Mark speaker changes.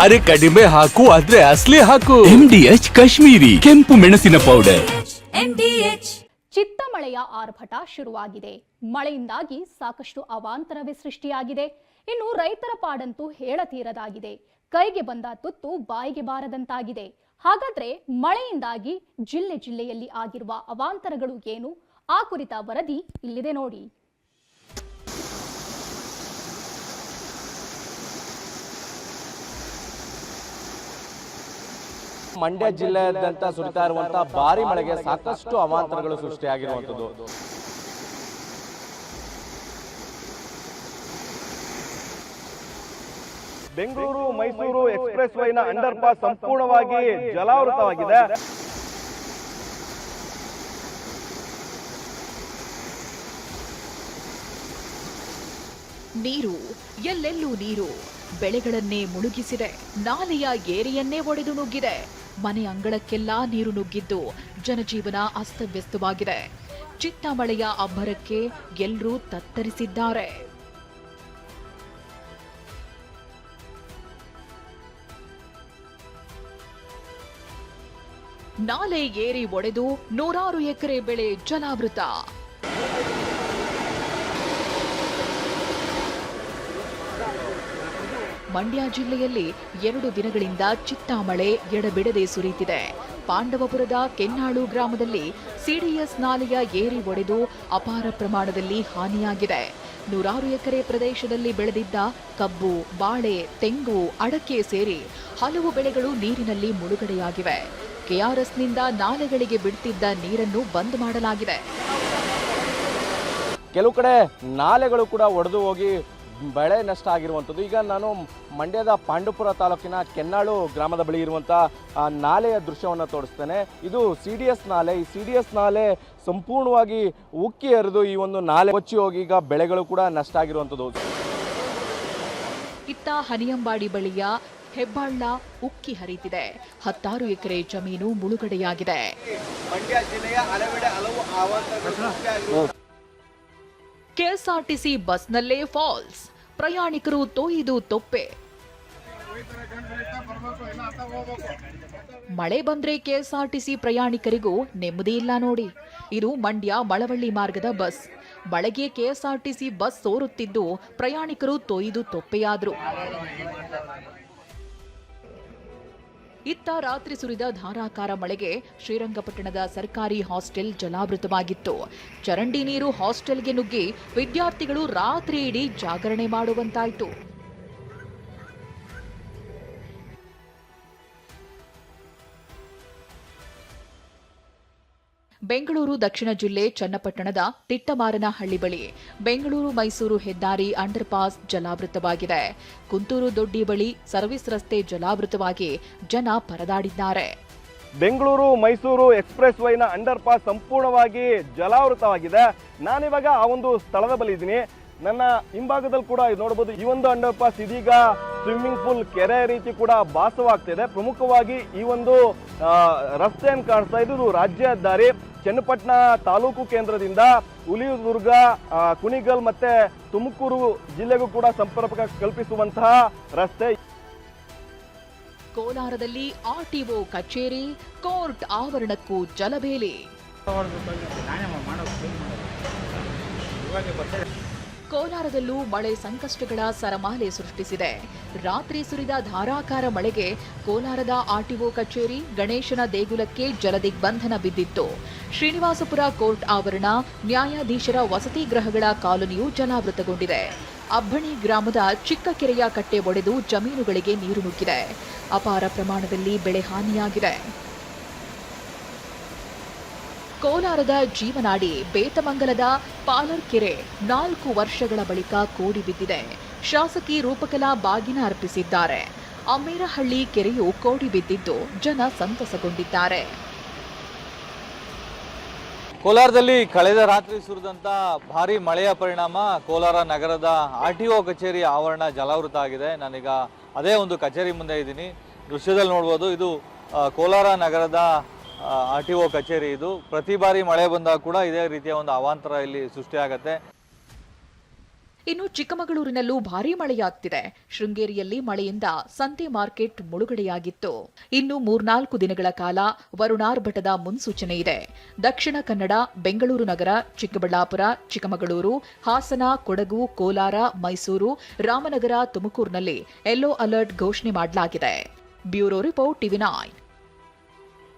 Speaker 1: ಅರೆ ಕಡಿಮೆ ಹಾಕು ಆದ್ರೆ ಅಸಲಿ ಹಾಕು.
Speaker 2: ಎಂಡಿಎಚ್ ಕಾಶ್ಮೀರಿ ಕೆಂಪು ಮೆಣಸಿನ ಪೌಡರ್
Speaker 3: ಚಿತ್ತ
Speaker 4: ಚಿತ್ತಮಳೆಯ ಆರ್ಭಟ ಶುರುವಾಗಿದೆ. ಮಳೆಯಿಂದಾಗಿ ಸಾಕಷ್ಟು ಅವಾಂತರವೇ ಸೃಷ್ಟಿಯಾಗಿದೆ. ಇನ್ನು ರೈತರ ಪಾಡಂತೂ ಹೇಳತೀರದಾಗಿದೆ. ಕೈಗೆ ಬಂದ ತುತ್ತು ಬಾಯಿಗೆ ಬಾರದಂತಾಗಿದೆ. ಹಾಗಾದ್ರೆ ಮಳೆಯಿಂದಾಗಿ ಜಿಲ್ಲೆ ಜಿಲ್ಲೆಯಲ್ಲಿ ಆಗಿರುವ ಅವಾಂತರಗಳು ಏನು? ಆ ಕುರಿತ ವರದಿ ಇಲ್ಲಿದೆ ನೋಡಿ.
Speaker 5: ಮಂಡ್ಯ ಜಿಲ್ಲೆಯಾದ್ಯಂತ ಸುರಿತಾ ಇರುವಂತಹ ಭಾರಿ ಮಳೆಗೆ ಸಾಕಷ್ಟು ಅವಾಂತರಗಳು ಸೃಷ್ಟಿಯಾಗಿರುವಂತದ್ದು
Speaker 6: ಬೆಂಗಳೂರು ಮೈಸೂರು ಎಕ್ಸ್ಪ್ರೆಸ್ ವೈನ ಅಂಡರ್ ಪಾಸ್ ಸಂಪೂರ್ಣವಾಗಿ ಜಲಾವೃತವಾಗಿದೆ.
Speaker 7: ನೀರು ಎಲ್ಲೆಲ್ಲೂ ನೀರು. ಬೆಳೆಗಳನ್ನೇ ಮುಳುಗಿಸಿದೆ. ನಾಲೆಯ ಏರಿಯನ್ನೇ ಒಡೆದು ನುಗ್ಗಿದೆ. ಮನೆ ಅಂಗಳಕ್ಕೆಲ್ಲ ನೀರು ನುಗ್ಗಿದ್ದು ಜನಜೀವನ ಅಸ್ತವ್ಯಸ್ತವಾಗಿದೆ. ಚಿತ್ತ ಮಳೆಯ ಅಬ್ಬರಕ್ಕೆ ಎಲ್ಲರೂ ತತ್ತರಿಸಿದ್ದಾರೆ. ನಾಲೆ ಏರಿ ಒಡೆದು ನೂರಾರು ಎಕರೆ ಬೆಳೆ ಜಲಾವೃತ. ಮಂಡ್ಯ ಜಿಲ್ಲೆಯಲ್ಲಿ ಎರಡು ದಿನಗಳಿಂದ ಚಿತ್ತಾಮಳೆ, ಎಡಬಿಡದೆ ಸುರಿಯುತ್ತಿದೆ. ಪಾಂಡವಪುರದ ಕೆನ್ನಾಳು ಗ್ರಾಮದಲ್ಲಿ ಸಿಡಿಎಸ್ ನಾಲೆಯ ಏರಿ ಒಡೆದು ಅಪಾರ ಪ್ರಮಾಣದಲ್ಲಿ ಹಾನಿಯಾಗಿದೆ. ನೂರಾರು ಎಕರೆ ಪ್ರದೇಶದಲ್ಲಿ ಬೆಳೆದಿದ್ದ ಕಬ್ಬು, ಬಾಳೆ, ತೆಂಗು, ಅಡಕೆ ಸೇರಿ ಹಲವು ಬೆಳೆಗಳು ನೀರಿನಲ್ಲಿ ಮುಳುಗಡೆಯಾಗಿವೆ. ಕೆಆರ್ಎಸ್ನಿಂದ ನಾಲೆಗಳಿಗೆ ಬಿಡ್ತಿದ್ದ ನೀರನ್ನು ಬಂದ್ ಮಾಡಲಾಗಿದೆ.
Speaker 5: ಕೆಲವು ಕಡೆ ನಾಲೆಗಳು ಕೂಡ ಒಡೆದು ಹೋಗಿ ಬೆಳೆ ನಷ್ಟ ಆಗಿರುವಂಥದ್ದು. ಈಗ ನಾನು ಮಂಡ್ಯದ ಪಾಂಡುಪುರ ತಾಲೂಕಿನ ಕೆನ್ನಾಳು ಗ್ರಾಮದ ಬಳಿ ಇರುವಂಥ ಆ ನಾಲೆಯ ದೃಶ್ಯವನ್ನು ತೋರಿಸ್ತೇನೆ. ಇದು ಸಿ ಡಿ ಎಸ್ ನಾಲೆ. ಈ ಸಿ ಡಿ ಎಸ್ ನಾಲೆ ಸಂಪೂರ್ಣವಾಗಿ ಉಕ್ಕಿ ಹರಿದು ಈ ಒಂದು ನಾಲೆ ಕೊಚ್ಚಿ ಹೋಗಿ ಈಗ ಬೆಳೆಗಳು ಕೂಡ ನಷ್ಟ ಆಗಿರುವಂಥದ್ದು.
Speaker 7: ಇತ್ತ ಹನಿಯಂಬಾಡಿ ಬಳಿಯ ಹೆಬ್ಬಾಳ್ಳ ಉಕ್ಕಿ ಹರಿತಿದೆ. ಹತ್ತಾರು ಎಕರೆ ಜಮೀನು ಮುಳುಗಡೆಯಾಗಿದೆ.
Speaker 6: ಮಂಡ್ಯ ಜಿಲ್ಲೆಯ ಹಲವೆಡೆ ಹಲವು
Speaker 7: ಕೆಎಸ್ಆರ್ಟಿಸಿ ಬಸ್ನಲ್ಲೇ ಫಾಲ್ಸ್. ಪ್ರಯಾಣಿಕರು ತೊಯ್ದು ತೊಪ್ಪೆ. ಮಳೆ ಬಂದ್ರೆ ಕೆಎಸ್ಆರ್ಟಿಸಿ ಪ್ರಯಾಣಿಕರಿಗೂ ನೆಮ್ಮದಿ ಇಲ್ಲ ನೋಡಿ. ಇದು ಮಂಡ್ಯ ಮಳವಳ್ಳಿ ಮಾರ್ಗದ ಬಸ್. ಬಳಗೆ ಕೆಎಸ್ಆರ್ಟಿಸಿ ಬಸ್ ಸೋರುತ್ತಿದ್ದು ಪ್ರಯಾಣಿಕರು ತೊಯ್ದು ತೊಪ್ಪೆಯಾದ್ರು. ಇತ್ತ ರಾತ್ರಿ ಸುರಿದ ಧಾರಾಕಾರ ಮಳೆಗೆ ಶ್ರೀರಂಗಪಟ್ಟಣದ ಸರ್ಕಾರಿ ಹಾಸ್ಟೆಲ್ ಜಲಾವೃತವಾಗಿತ್ತು. ಚರಂಡಿ ನೀರು ಹಾಸ್ಟೆಲ್ಗೆ ನುಗ್ಗಿ ವಿದ್ಯಾರ್ಥಿಗಳು ರಾತ್ರಿಯಿಡೀ ಜಾಗರಣೆ ಮಾಡುವಂತಾಯಿತು. ಬೆಂಗಳೂರು ದಕ್ಷಿಣ ಜಿಲ್ಲೆ ಚನ್ನಪಟ್ಟಣದ ತಿಟ್ಟಮಾರನಹಳ್ಳಿ ಬಳಿ ಬೆಂಗಳೂರು ಮೈಸೂರು ಹೆದ್ದಾರಿ ಅಂಡರ್ಪಾಸ್ ಜಲಾವೃತವಾಗಿದೆ. ಕುಂತೂರು ದೊಡ್ಡಿ ಬಳಿ ಸರ್ವಿಸ್ ರಸ್ತೆ ಜಲಾವೃತವಾಗಿ ಜನ ಪರದಾಡಿದ್ದಾರೆ.
Speaker 6: ಬೆಂಗಳೂರು ಮೈಸೂರು ಎಕ್ಸ್ಪ್ರೆಸ್ ವೈನ ಅಂಡರ್ ಪಾಸ್ ಸಂಪೂರ್ಣವಾಗಿ ಜಲಾವೃತವಾಗಿದೆ. ನಾನಿವಾಗ ಆ ಒಂದು ಸ್ಥಳದ ಬಳಿ ಇದ್ದೀನಿ. ನನ್ನ ಹಿಂಭಾಗದಲ್ಲಿ ಕೂಡ ನೋಡಬಹುದು ಈ ಒಂದು ಅಂಡರ್ ಪಾಸ್ ಇದೀಗ ಸ್ವಿಮ್ಮಿಂಗ್ ಪೂಲ್ ಕೆರೆ ರೀತಿ ಕೂಡ ಭಾಸವಾಗ್ತಿದೆ. ಪ್ರಮುಖವಾಗಿ ಈ ಒಂದು ರಸ್ತೆಯನ್ನು ಕಾಣಿಸ್ತಾ ಇದ್ದು ಇದು ರಾಜ್ಯ ಹೆದ್ದಾರಿ. ಚನ್ನಪಟ್ಟಣ ತಾಲೂಕು ಕೇಂದ್ರದಿಂದ ಹುಲಿದುರ್ಗ ಕುಣಿಗಲ್ ಮತ್ತೆ ತುಮಕೂರು ಜಿಲ್ಲೆಗೂ ಕೂಡ ಸಂಪರ್ಕ ಕಲ್ಪಿಸುವಂತಹ ರಸ್ತೆ.
Speaker 7: ಕೋಲಾರದಲ್ಲಿ ಆರ್ಟಿಒ ಕಚೇರಿ ಕೋರ್ಟ್ ಆವರಣಕ್ಕೂ ಜಲಬೇಲಿ. ಕೋಲಾರದಲ್ಲೂ ಮಳೆ ಸಂಕಷ್ಟಗಳ ಸರಮಾಲೆ ಸೃಷ್ಟಿಸಿದೆ. ರಾತ್ರಿ ಸುರಿದ ಧಾರಾಕಾರ ಮಳೆಗೆ ಕೋಲಾರದ ಆರ್ಟಿಒ ಕಚೇರಿ, ಗಣೇಶನ ದೇಗುಲಕ್ಕೆ ಜಲದಿಗ್ಬಂಧನ ಬಿದ್ದಿತ್ತು. ಶ್ರೀನಿವಾಸಪುರ ಕೋರ್ಟ್ ಆವರಣ, ನ್ಯಾಯಾಧೀಶರ ವಸತಿ ಗೃಹಗಳ ಕಾಲೋನಿಯು ಜಲಾವೃತಗೊಂಡಿದೆ. ಅಬ್ಬಣಿ ಗ್ರಾಮದ ಚಿಕ್ಕ ಕೆರೆಯ ಕಟ್ಟೆ ಒಡೆದು ಜಮೀನುಗಳಿಗೆ ನೀರು ನುಗ್ಗಿದೆ. ಅಪಾರ ಪ್ರಮಾಣದಲ್ಲಿ ಬೆಳೆ ಹಾನಿಯಾಗಿದೆ. ಕೋಲಾರದ ಜೀವನಾಡಿ ಬೇತಮಂಗಲದ ಪಾಲರ್ ಕೆರೆ ನಾಲ್ಕು ವರ್ಷಗಳ ಬಳಿಕ ಕೋಡಿ ಬಿದ್ದಿದೆ ಶಾಸಕಿ ರೂಪಕಲಾ ಬಾಗಿನ ಅರ್ಪಿಸಿದ್ದಾರೆ. ಅಮೇರಹಳ್ಳಿ ಕೆರೆಯು ಕೋಡಿ ಬಿದ್ದಿದ್ದು ಜನ ಸಂತಸಗೊಂಡಿದ್ದಾರೆ.
Speaker 8: ಕೋಲಾರದಲ್ಲಿ ಕಳೆದ ರಾತ್ರಿ ಸುರಿದಂತ ಭಾರಿ ಮಳೆಯ ಪರಿಣಾಮ ಕೋಲಾರ ನಗರದ ಆರ್ ಟಿ ಒ ಕಚೇರಿ ಆವರಣ ಜಲಾವೃತ ಆಗಿದೆ. ನಾನೀಗ ಅದೇ ಒಂದು ಕಚೇರಿ ಮುಂದೆ ಇದ್ದೀನಿ. ದೃಶ್ಯದಲ್ಲಿ ನೋಡ್ಬೋದು, ಇದು ಕೋಲಾರ ನಗರದ ಆರ್ ಟಿ ಒ ಕಚೇರಿ ಇದು. ಪ್ರತಿ ಬಾರಿ ಮಳೆ ಬಂದಾಗ ಕೂಡ ಇದೇ ರೀತಿಯ ಒಂದು ಅವಾಂತರ ಇಲ್ಲಿ ಸೃಷ್ಟಿಯಾಗತ್ತೆ.
Speaker 7: ಇನ್ನು ಚಿಕ್ಕಮಗಳೂರಿನಲ್ಲೂ ಭಾರೀ ಮಳೆಯಾಗ್ತಿದೆ. ಶೃಂಗೇರಿಯಲ್ಲಿ ಮಳೆಯಿಂದ ಸಂತೆ ಮಾರ್ಕೆಟ್ ಮುಳುಗಡೆಯಾಗಿತ್ತು. ಇನ್ನು ಮೂರ್ನಾಲ್ಕು ದಿನಗಳ ಕಾಲ ವರುಣಾರ್ಭಟದ ಮುನ್ಸೂಚನೆ ಇದೆ. ದಕ್ಷಿಣ ಕನ್ನಡ, ಬೆಂಗಳೂರು ನಗರ, ಚಿಕ್ಕಬಳ್ಳಾಪುರ, ಚಿಕ್ಕಮಗಳೂರು, ಹಾಸನ, ಕೊಡಗು, ಕೋಲಾರ, ಮೈಸೂರು, ರಾಮನಗರ, ತುಮಕೂರಿನಲ್ಲಿ ಯೆಲ್ಲೋ ಅಲರ್ಟ್ ಘೋಷಣೆ ಮಾಡಲಾಗಿದೆ. Bureau report TV nine.